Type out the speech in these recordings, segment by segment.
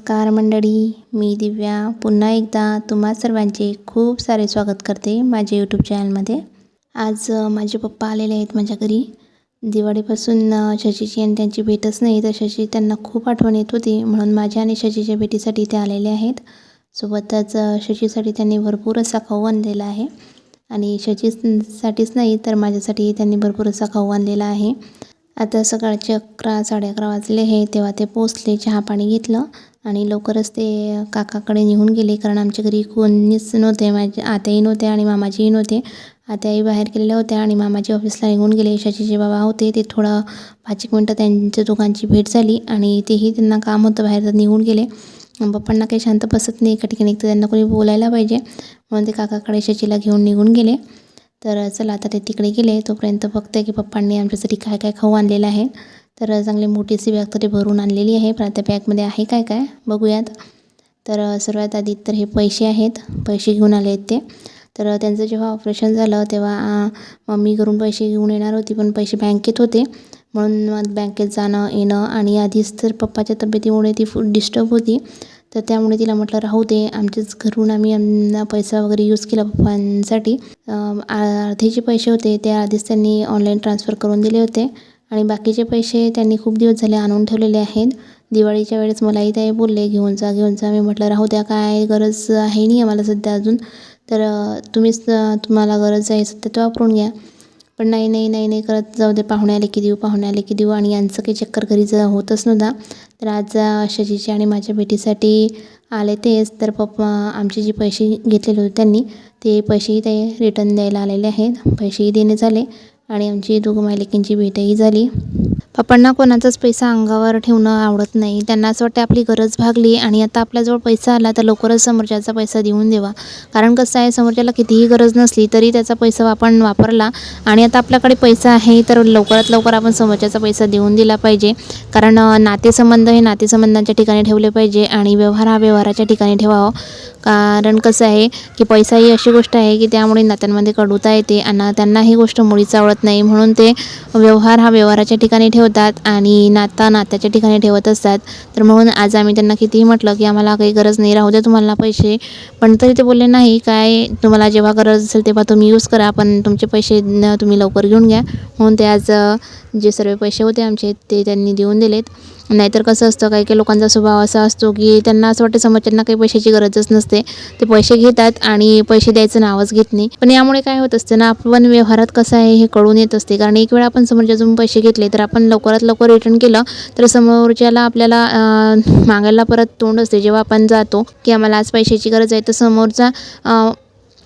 नमस्कार मंडळी मी दिव्या. पुन्हा एकदा तुम्हा सर्वांचे खूप सारे स्वागत करते माझ्या यूट्यूब चॅनलमध्ये आज माझे पप्पा आलेले आहेत माझ्या घरी. दिवाळीपासून शशीची आणि त्यांची भेटच नाही तर शशी त्यांना खूप आठवण येत होती म्हणून माझ्या आणि शशीच्या भेटीसाठी ते आलेले आहेत. सोबतच शशीसाठी त्यांनी भरपूर असा खाऊ आणलेला आहे. आणि शशीसाठीच नाही तर माझ्यासाठी त्यांनी भरपूर असा खाऊ आणलेला आहे. आता सकाळचे अकरा साडे अकरा वाजले हे तेव्हा ते पोचले चहा पाणी घेतलं. आणि लवकरच ते काकाकडे निघून गेले कारण आमच्या घरी कोणीच नव्हते. माझे आत्याही नव्हते आणि मामाजीही नव्हते. आत्याही बाहेर गेलेल्या होत्या आणि मामाजी ऑफिसला निघून गेले. शशीचे बाबा होते. ते थोडं पाच एक मिनटं त्यांच्या दोघांची भेट झाली आणि तेही त्यांना काम होतं. बाहेर तर निघून गेले. पप्पांना काही शांत बसत नाही. एका ठिकाणी तर त्यांना कोणी बोलायला पाहिजे. म्हणून ते काकाकडे शशीला घेऊन निघून गेले. तर चला आता ते तिकडे गेले. तोपर्यंत बघते की पप्पांनी आमच्यासाठी काय काय खाऊ आणलेलं आहे. तर चांगली मोठीशी बॅग तरी भरून आणलेली आहे. पण त्या बॅगमध्ये आहे काय काय? बघूयात. तर सर्वात आधी तर हे पैसे आहेत. पैसे घेऊन आले आहेत ते. तर त्यांचं जेव्हा ऑपरेशन झालं तेव्हा मम्मी घरून पैसे घेऊन येणार होती पण पैसे बँकेत होते. म्हणून मग बँकेत जाणं येणं आणि आधीच तर पप्पाच्या तब्येतीमुळे ती फूड डिस्टर्ब होती. तर त्यामुळे तिला म्हटलं राहू दे आमच्याच घरून आम्ही पैसा वगैरे यूज केला पप्पांसाठी. अर्धे जे पैसे होते. ते आधीच त्यांनी ऑनलाईन ट्रान्सफर करून दिले होते. आणि बाकीचे पैसे त्यांनी खूप दिवस झाले आणून ठेवलेले आहेत. दिवाळीच्या वेळेस मलाही ते बोलले घेऊन जा घेऊन जा. मी म्हटलं राहू द्या काय गरज आहे नाही आम्हाला सध्या अजून. तर तुम्हीच तुम्हाला गरज आहे सध्या ते वापरून घ्या. पण नाही नाही नाही नाही करत. जाऊ दे पाहुणे आले की देऊ पाहुणे आले की देऊ. आणि यांचं काही चक्कर घरी जा होतच नव्हता. तर आज शशीची आणि माझ्या भेटीसाठी आले तेच. तर पप्पा आमचे जे पैसे घेतलेले होते त्यांनी ते पैसेही ते रिटर्न द्यायला आलेले आहेत. पैसेही देणे झाले. आणि आमची दोघं मायलेकींची भेटही झाली. पप्पांना कोणाचाच पैसा अंगावर ठेवणं आवडत नाही. त्यांना असं वाटतं आपली गरज भागली आणि आता आपल्याजवळ पैसा आला तर लवकरच समोरच्याचा पैसा देऊन देवा. कारण कसं आहे समोरच्याला कितीही गरज नसली तरी त्याचा पैसा आपण वापरला आणि आता आपल्याकडे पैसा आहे तर लवकरात लवकर आपण समोरच्याचा पैसा देऊन दिला पाहिजे. कारण नातेसंबंध हे नातेसंबंधांच्या ठिकाणी ठेवले पाहिजे आणि व्यवहार हा व्यवहाराच्या ठिकाणी ठेवावा. कारण कसं आहे की पैसा ही अशी गोष्ट आहे की त्यामुळे नात्यांमध्ये कडूता येते आणि त्यांना ही गोष्ट मुळीच आवडत नाही म्हणून ते व्यवहार हा व्यवहाराच्या ठिकाणी ठेवतात आणि नाता नात्याच्या ठिकाणी ठेवत असतात. तर म्हणून आज आम्ही त्यांना कितीही म्हटलं की आम्हाला काही गरज नाही राहू द्या तुम्हाला पैसे. पण तरी ते बोलले नाही काय तुम्हाला जेव्हा गरज असेल तेव्हा तुम्ही यूज करा पण तुमचे पैसे तुम्ही लवकर घेऊन घ्या. म्हणून ते आज जे सर्व पैसे होते आमचे ते त्यांनी देऊन दिलेत. नाहीतर कसं असतं काही काही लोकांचा स्वभाव असा असतो की त्यांना असं वाटतं समोरच्यांना काही पैशाची गरजच नसते. ते पैसे घेतात आणि पैसे द्यायचं नावच घेत नाही. पण यामुळे काय होत असतं ना आपण व्यवहारात कसं आहे हे कळून येत असते. कारण एक वेळा आपण समोरच्यातून पैसे घेतले तर आपण लवकरात लवकर रिटर्न केलं तर समोरच्याला आपल्याला मागायला परत तोंड असते. जेव्हा आपण जातो की आम्हाला आज पैशाची गरज आहे तर समोरचा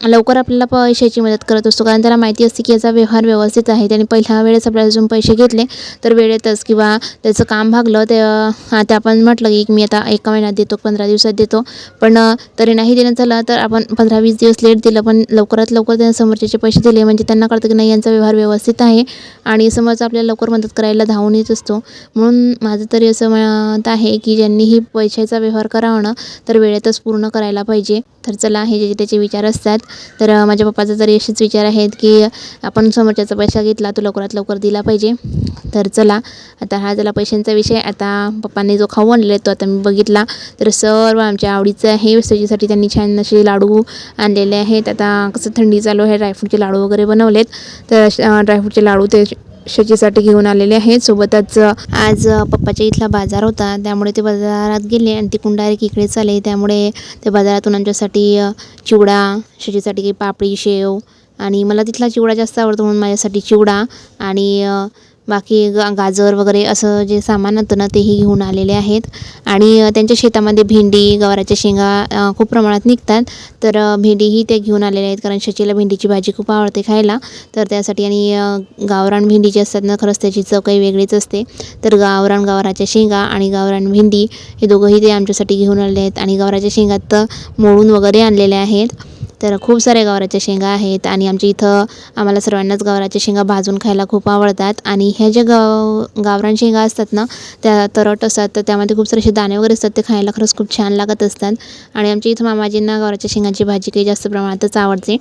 लवकर आपल्याला पैशाची मदत करत असतो. कारण त्याला माहिती असते की याचा व्यवहार व्यवस्थित आहे. त्याने पहिल्या वेळेस आपल्यापासून पैसे घेतले तर वेळेतच किंवा त्याचं काम भागलं ते आता आपण म्हटलं की मी आता एका महिन्यात देतो पंधरा दिवसात देतो. पण तरी नाही देण्यात झालं तर आपण पंधरा वीस दिवस लेट दिलं पण लवकरात लवकर त्यांना समोरच्याचे पैसे दिले. म्हणजे त्यांना कळतं की नाही यांचा व्यवहार व्यवस्थित आहे आणि समोरचा आपल्याला लवकर मदत करायला धावून येत असतो. म्हणून माझं तरी असं मत आहे की ज्यांनीही पैशाचा व्यवहार करावा ना तर वेळेतच पूर्ण करायला पाहिजे. तर चला हे जे त्याचे विचार असतात तर माझ्या पप्पाचा जरी असेच विचार आहेत की आपण समोरच्याचा पैसा घेतला तो लवकरात लवकर दिला पाहिजे. तर चला आता हा झाला पैशांचा विषय. आता पप्पांनी जो खाऊ आणलेला आहे तो आता मी बघितला. तर सर्व आमच्या आवडीचं आहे सजीसाठी त्यांनी छान असे लाडू आणलेले आहेत. आता कसं थंडी चालू आहे ड्रायफ्रूटचे लाडू वगैरे बनवलेत. तर ड्रायफ्रूटचे लाडू ते शेतीसाठी घेऊन आलेले आहेत. सोबतच आज पप्पाच्या इथला बाजार होता. त्यामुळे ते बाजारात गेले आणि तिकडून डायरेक्ट इकडे चाले त्यामुळे त्या बाजारातून आमच्यासाठी चिवडा शेतीसाठी काही पापडी शेव आणि मला तिथला चिवडा जास्त आवडतो म्हणून माझ्यासाठी चिवडा आणि बाकी गा गाजर वगैरे असं जे सामान होतं ना तेही घेऊन आलेले आहेत. आणि त्यांच्या शेतामध्ये भेंडी गवाराच्या शेंगा खूप प्रमाणात निघतात. तर भेंडीही ते घेऊन आलेले आहेत कारण शचीला भेंडीची भाजी खूप आवडते खायला. तर त्यासाठी आणि गावरान भेंडी जी असतात ना खरंच त्याची चव काही वेगळीच असते. तर गावरान गवाराच्या शेंगा आणि गावरान भेंडी हे दोघंही ते आमच्यासाठी घेऊन आलेले आहेत. आणि गवाराच्या शेंगात तर मोडून वगैरे आणलेल्या आहेत. तर खूप साऱ्या गवाराच्या शेंगा आहेत आणि आमच्या इथं आम्हाला सर्वांनाच गवाराच्या शेंगा भाजून खायला खूप आवडतात. आणि ह्या ज्या गाव गावरान शेंगा असतात ना त्या तरट असतात तर त्यामध्ये खूप सारे असे दाणे वगैरे असतात ते खायला खरंच खूप छान लागत असतात. आणि आमच्या इथं मामाजींना गवाराच्या शेंगाची भाजी काही जास्त प्रमाणातच आवडते.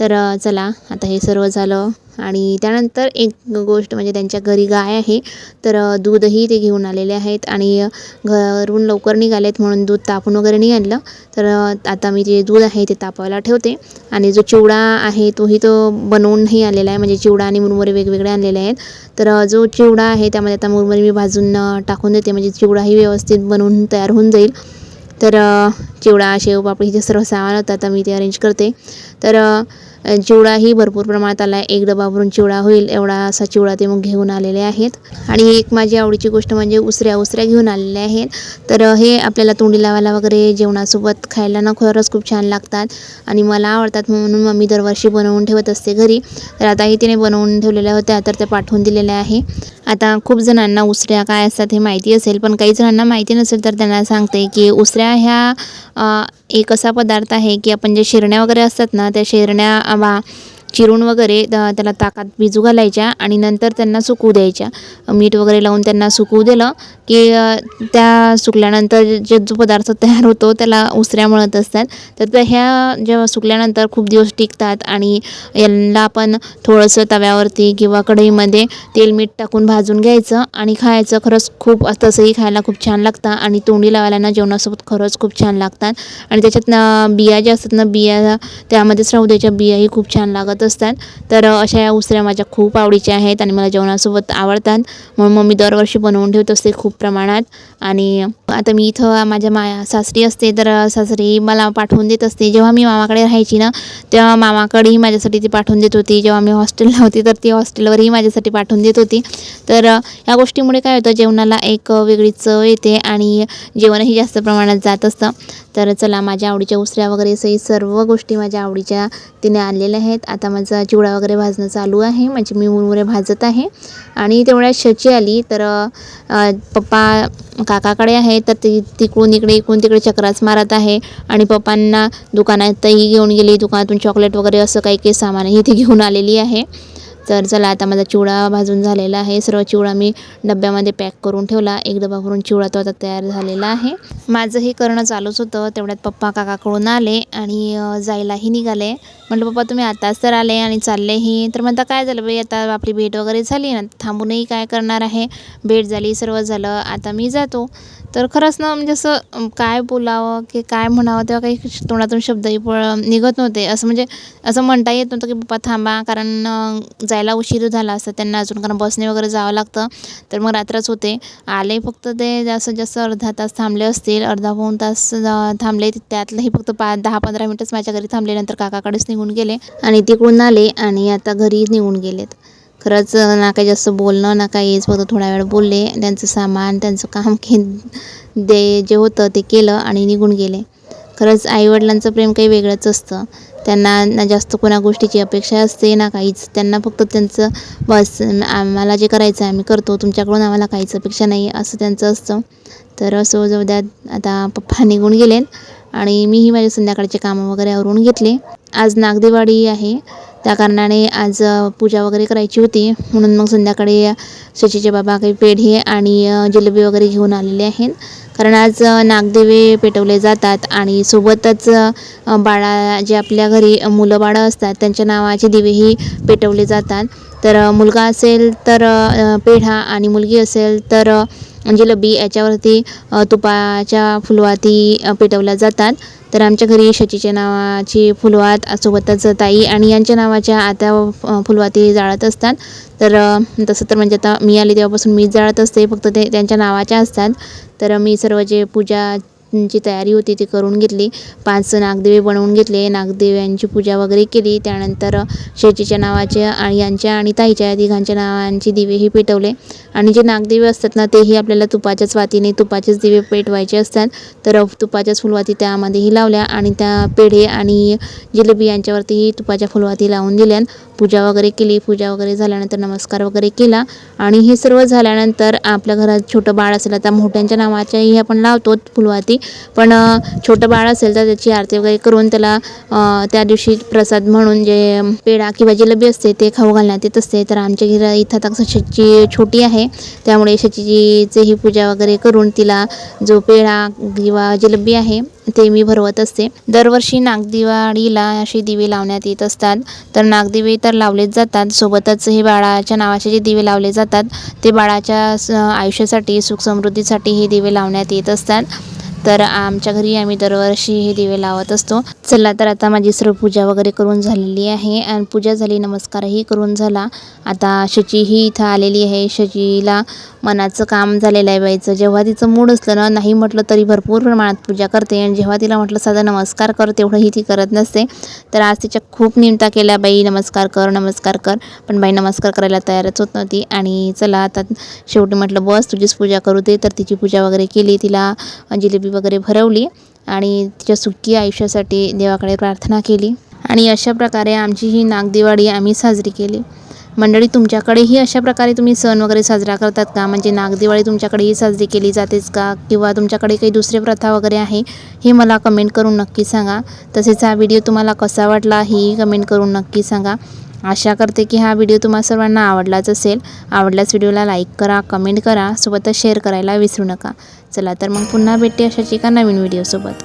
तर चला आता हे सर्व झालं. आणि त्यानंतर एक गोष्ट म्हणजे त्यांच्या घरी गाय आहे तर दूधही ते घेऊन आलेले आहेत आणि घरून लवकर निघालेत म्हणून दूध तापून वगैरे नाही आणलं तर आता मी जे दूध आहे ते तापायला ठेवते आणि जो चिवडा आहे तोही तो बनवूनही आलेला आहे. म्हणजे चिवडा आणि मुरमुरे वेगवेगळे आणलेले आहेत. तर जो चिवडा आहे त्यामध्ये आता मुरमुरे मी भाजून टाकून देते. म्हणजे चिवडाही व्यवस्थित बनवून तयार होऊन जाईल. तर चिवडा शेव पापडी जे सर्व सामान होतं आता मी ते अरेंज करते. तर चिवडाही भरपूर प्रमाणात आला आहे एक डबा भरून चिवडा होईल एवढा असा चिवडा ते मग घेऊन आलेले आहेत. आणि एक माझी आवडीची गोष्ट म्हणजे उसऱ्या उसऱ्या घेऊन आलेल्या आहेत. तर हे आपल्याला तोंडी लावायला वगैरे जेवणासोबत खायला ना खरंच खूप छान लागतात. आणि मला आवडतात म्हणून मम्मी दरवर्षी बनवून ठेवत असते घरी. तर आताही तिने बनवून ठेवलेल्या होत्या तर त्या पाठवून दिलेल्या आहे. आता खूप जणांना उसऱ्या काय असतात हे माहिती असेल पण काही जणांना माहिती नसेल तर त्यांना सांगते की उसऱ्या ह्या एक असा पदार्थ आहे की आपण जे शिरण्या वगैरे असतात ना त्या शिरण्या वा चिरून वगैरे त्याला ताकात भिजू घालायच्या आणि नंतर त्यांना सुकवू द्यायच्या. मीठ वगैरे लावून त्यांना सुकवू दिलं की त्या सुकल्यानंतर जे जो पदार्थ तयार होतो त्याला उसऱ्या म्हणत असतात. तर त्या ह्या जेव्हा सुकल्यानंतर खूप दिवस टिकतात आणि यांना आपण थोडंसं तव्यावरती किंवा कढईमध्ये तेल मीठ टाकून भाजून घ्यायचं आणि खायचं. खरंच खूप तसंही खायला खूप छान लागतं आणि तोंडी लावायला ना जेवणासोबत खरंच खूप छान लागतात. आणि त्याच्यात ना बिया ज्या असतात ना बिया त्यामध्येच राहू द्यायच्या बियाही खूप छान लागत असतात. तर अशा या उसऱ्या माझ्या खूप आवडीच्या आहेत आणि मला जेवणासोबत आवडतात. म्हणून मग मी दरवर्षी बनवून ठेवत असते. खूप प्रमाणात. आणि आता मी इथं माझ्या माया सासरी असते तर सासरी मला पाठवून देत असते. जेव्हा मी मामाकडे राहायची ना तेव्हा मामाकडेही माझ्यासाठी ती पाठवून देत होती. जेव्हा मी हॉस्टेलला होती तर ती हॉस्टेलवरही माझ्यासाठी पाठवून देत होती. तर या गोष्टीमुळे काय होतं जेवणाला एक वेगळी चव येते आणि जेवणही जास्त प्रमाणात जात असतं. तर चला माझ्या आवडीच्या उसऱ्या वगैरे सही सर्व गोष्टी माझ्या आवडीच्या तिने आणलेल्या आहेत. आता माझा चिवडा वगैरे भाजणं चालू आहे. म्हणजे मी मुरमुरे भाजत आहे. आणि तेवढ्या शची आली. तर पप्पा काकाकडे आहे. तर ती तिकडून इकडे इकडून तिकडे चक्राच मारत आहे. आणि पप्पांना दुकानातही घेऊन गेली. दुकानातून चॉकलेट वगैरे असं काही काही सामानही ती घेऊन आलेली आहे. तर चला आता माझा चिवडा भाजून झालेला आहे. सर्व चिवडा मी डब्यामध्ये पॅक करून ठेवला. एक डबा भरून चिवडा तो आता तयार झालेला आहे. माझं हे करणं चालूच होतं. तेवढ्यात पप्पा काकाकडून आले आणि जायलाही निघाले. म्हटलं पप्पा तुम्ही आताच तर आले आणि चाललेही. तर म्हणता काय झालं बाई? आता आपली भेट वगैरे झाली ना? थांबूनही काय करणार आहे? भेट झाली सर्व झालं. आता मी जातो. तर खरंच ना म्हणजे असं काय बोलावं की काय म्हणावं तेव्हा काही तोंडातून शब्दही प निघत नव्हते. असं म्हणजे असं म्हणता येत नव्हतं की पप्पा थांबा कारण जायला उशीर झाला असता त्यांना अजून कारण बसने वगैरे जावं लागतं. तर मग रात्रच होते. आले फक्त ते जास्तीत जास्त अर्धा तास थांबले असतील. अर्धा पाऊण तास थांबले त्यातलंही फक्त पा दहा पंधरा मिनटंच माझ्या घरी थांबले नंतर काकाकडेच निघून गेले आणि तिकडून आले आणि आता घरी निघून गेलेत. खरंच ना काही जास्त बोलणं ना काही हेच फक्त थोडा वेळ बोलले त्यांचं सामान त्यांचं काम के दे जे होतं ते केलं आणि निघून गेले. खरंच आईवडिलांचं प्रेम काही वेगळंच असतं. त्यांना ना जास्त कोणा गोष्टीची अपेक्षा असते ना काहीच. त्यांना फक्त त्यांचं बस आम्हाला जे करायचं आहे आम्ही करतो. तुमच्याकडून आम्हाला काहीच अपेक्षा नाही असं त्यांचं असतं. तर असं जाऊ द्यात आता पप्पा निघून गेले आणि मीही माझे संध्याकाळचे कामं वगैरे आवरून घेतले. आज नागदेवाडी आहे. त्या कारणाने आज पूजा वगैरे करायची होती. म्हणून मग संध्याकाळी शशीचे बाबा काही पेढे आणि जिलेबी वगैरे घेऊन आलेले आहेत. कारण आज नागदेवे पेटवले जातात आणि सोबतच बाळा जे आपल्या घरी मुलं बाळं असतात त्यांच्या नावाचे दिवेही पेटवले जातात. तर मुलगा असेल तर पेढा आणि मुलगी असेल तर जिलेबी याच्यावरती तुपाच्या फुलवाती पेटवल्या जातात. तर आमच्या घरी शचीच्या नावाची फुलवात सोबतच ताई आणि यांच्या नावाच्या आता फुलवाती जाळत असतात. तर तसं तर म्हणजे आता मी आली तेव्हापासून मीच जाळत असते फक्त ते त्यांच्या नावाच्या असतात. तर मी सर्व जे पूजा ची तयारी होती ती करून घेतली. पाच नागदेवे बनवून घेतले. नागदेव्यांची पूजा वगैरे केली. त्यानंतर शेतीच्या नावाचे आणि यांच्या आणि ताईच्या या तिघांच्या नावांची दिवेही पेटवले. आणि जे नागदेवे असतात ना तेही आपल्याला तुपाच्याच वातीने तुपाचेच दिवे पेटवायचे असतात. तर तुपाच्याच फुलवाती त्यामध्येही लावल्या आणि त्या पेढे आणि जिलेबी यांच्यावरतीही तुपाच्या फुलवाती लावून दिल्या पूजा वगैरे केली. पूजा वगैरे झाल्यानंतर नमस्कार वगैरे केला. आणि हे सर्व झाल्यानंतर आपल्या घरात छोटं बाळ असेल आता मोठ्यांच्या नावाच्याही आपण लावतो फुलवाती. पण छोटं बाळ असेल तर त्याची आरती वगैरे करून त्याला त्या दिवशी प्रसाद म्हणून जे पेढा किंवा जिलबी असते ते खाऊ घालण्यात येत असते. तर आमच्या घरी इथं आता कसं शची छोटी आहे. त्यामुळे शचीची ही पूजा वगैरे करून तिला जो पेढा किंवा जिलबी आहे ते मी भरवत असते. दरवर्षी नागदिवाळीला असे दिवे लावण्यात येत असतात. तर नागदिवे तर लावलेच जातात. सोबतच हे बाळाच्या नावाचे जे दिवे लावले जातात ते बाळाच्या स- आयुष्यासाठी सुख समृद्धीसाठी हे दिवे लावण्यात येत असतात. तर आमच्या घरी आम्ही दरवर्षी हे दिवे लावत असतो. चला तर आता माझी सर्व पूजा वगैरे करून झालेली आहे. आणि पूजा झाली नमस्कारही करून झाला. आता शची ही इथं आलेली आहे. शचीला मनाचं काम झालेलं आहे बाईचं. जेव्हा तिचं मूड असलं ना नाही म्हटलं तरी भरपूर प्रमाणात पूजा करते. आणि जेव्हा तिला म्हटलं साधा नमस्कार कर तेवढंही ती करत नसते. तर आज तिच्या खूप निमता केल्या बाई. नमस्कार कर नमस्कार कर. पण बाई नमस्कार करायला तयारच होत नव्हती. आणि चला आता शेवटी म्हटलं बस तुझीच पूजा करू दे. तर तिची पूजा वगैरे केली. तिला जिलेबी वगैरे भरवली आणि तिच्या सुखी आयुष्यासाठी देवाकडे प्रार्थना केली. आणि अशा प्रकारे आमची ही नागदिवाळी आम्ही साजरी केली. मंडळी तुमच्याकडेही अशा प्रकारे तुम्ही सण वगैरे साजरा करतात का? म्हणजे नागदिवाळी तुमच्याकडेही साजरी केली जातेच का? किंवा तुमच्याकडे काही दुसरे प्रथा वगैरे आहे? हे मला कमेंट करून नक्की सांगा. तसेच हा व्हिडिओ तुम्हाला कसा वाटला हेही कमेंट करून नक्की सांगा. आशा करते की हा व्हिडिओ तुम्हाला सर्वांना आवडलाच असेल. आवडल्यास व्हिडिओला लाईक करा कमेंट करा. सोबतच शेअर करायला विसरू नका. चला तर मग पुन्हा भेटते अशाच एका नवीन व्हिडिओसोबत